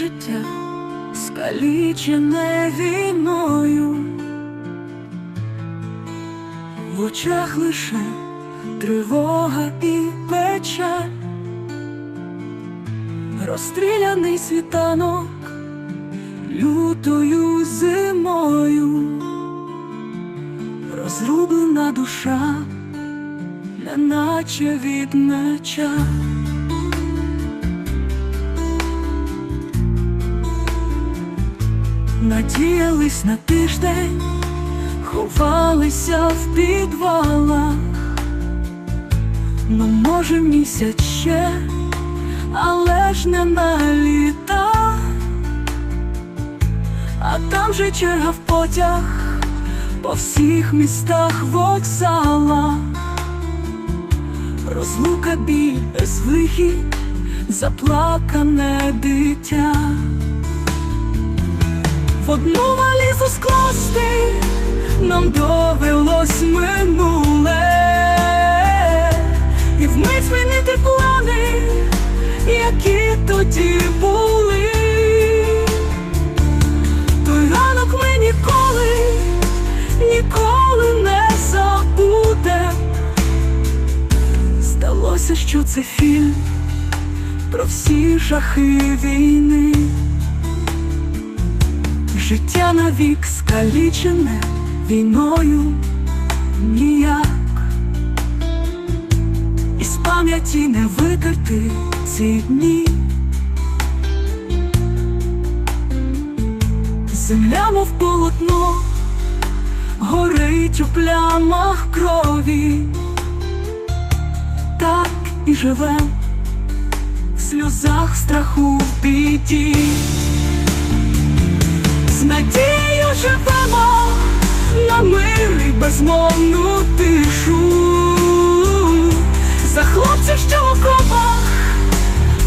життя, скалічене війною, в очах лише тривога і печаль, розстріляний світанок лютою зимою, розрублена душа, неначе від меча. Надіялись на тиждень, ховалися в підвалах, ну може місяць ще, але ж не на літа, а там же черга в потяг по всіх містах вокзалах, розлука біль безвихідь, заплакане дитя одну валізу скласти нам довелось минуле і вмить змінити плани, які тоді були. Той ранок ми ніколи, ніколи не забудем. Здалося, що це фільм про всі жахи війни. Життя навік скалічене війною ніяк, із пам'яті не витерти ці дні. Земля, мов полотно, горить у плямах крові, так і живем в сльозах страху в біді. З надією живемо на мир і безмовну тишу. За хлопців, що в окопах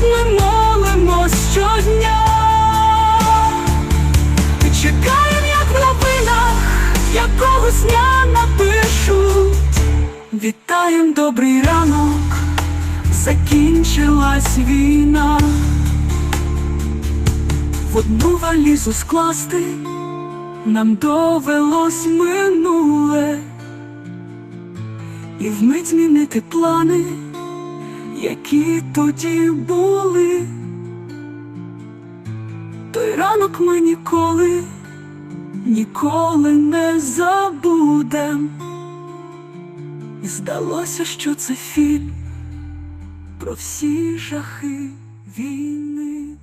ми молимось щодня. І чекаємо, як в новинах, якогось дня напишуть. Вітаєм добрий ранок, закінчилась війна в одну валізу скласти нам довелось минуле і вмить змінити плани, які тоді були. Той ранок ми ніколи, ніколи не забудем. І здалося, що це фільм про всі жахи війни.